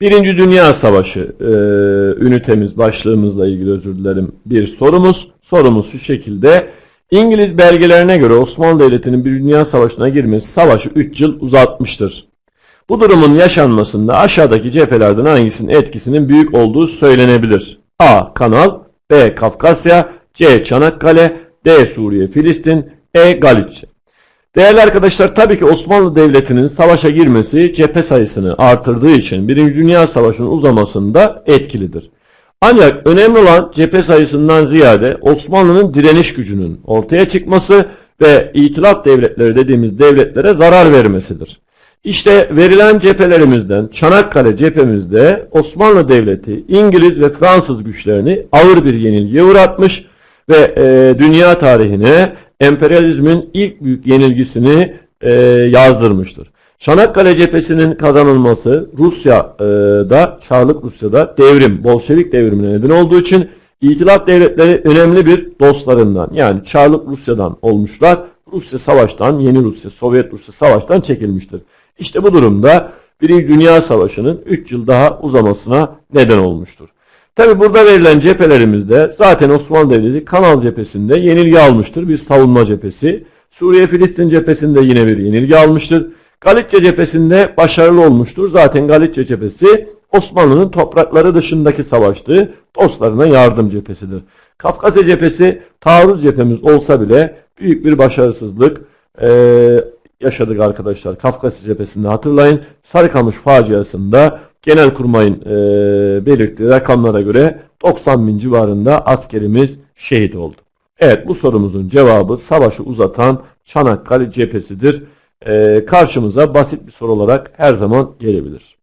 Birinci Dünya Savaşı e, ünitemiz başlığımızla ilgili özür dilerim bir sorumuz. Sorumuz şu şekilde. İngiliz belgelerine göre Osmanlı Devleti'nin bir dünya savaşına girmesi savaşı 3 yıl uzatmıştır. Bu durumun yaşanmasında aşağıdaki cephelerden hangisinin etkisinin büyük olduğu söylenebilir? A. Kanal B. Kafkasya C. Çanakkale D. Suriye Filistin E. Galicia Değerli arkadaşlar tabii ki Osmanlı Devleti'nin savaşa girmesi cephe sayısını artırdığı için Birinci Dünya Savaşı'nın uzamasında etkilidir. Ancak önemli olan cephe sayısından ziyade Osmanlı'nın direniş gücünün ortaya çıkması ve itilaf devletleri dediğimiz devletlere zarar vermesidir. İşte verilen cephelerimizden Çanakkale cephemizde Osmanlı Devleti İngiliz ve Fransız güçlerini ağır bir yenilgiye uğratmış ve e, dünya tarihine emperyalizmin ilk büyük yenilgisini e, yazdırmıştır. Çanakkale cephesinin kazanılması Rusya'da, Çarlık Rusya'da devrim, Bolşevik devrimine neden olduğu için İtilaf devletleri önemli bir dostlarından yani Çarlık Rusya'dan olmuşlar. Rusya savaştan, yeni Rusya, Sovyet Rusya savaştan çekilmiştir. İşte bu durumda Birinci Dünya Savaşı'nın 3 yıl daha uzamasına neden olmuştur. Tabi burada verilen cephelerimizde zaten Osmanlı Devleti Kanal cephesinde yenilgi almıştır. Bir savunma cephesi. Suriye-Filistin cephesinde yine bir yenilgi almıştır. Galicia cephesinde başarılı olmuştur. Zaten Galicia cephesi Osmanlı'nın toprakları dışındaki savaştığı dostlarına yardım cephesidir. Kafkasya cephesi taarruz cephemiz olsa bile büyük bir başarısızlık eee, yaşadık arkadaşlar. Kafkasya cephesinde hatırlayın. Sarıkamış faciasında Genelkurmay'ın eee belirttiği rakamlara göre 90 bin civarında askerimiz şehit oldu. Evet bu sorumuzun cevabı savaşı uzatan Çanakkale cephesidir. Eee, karşımıza basit bir soru olarak her zaman gelebilir.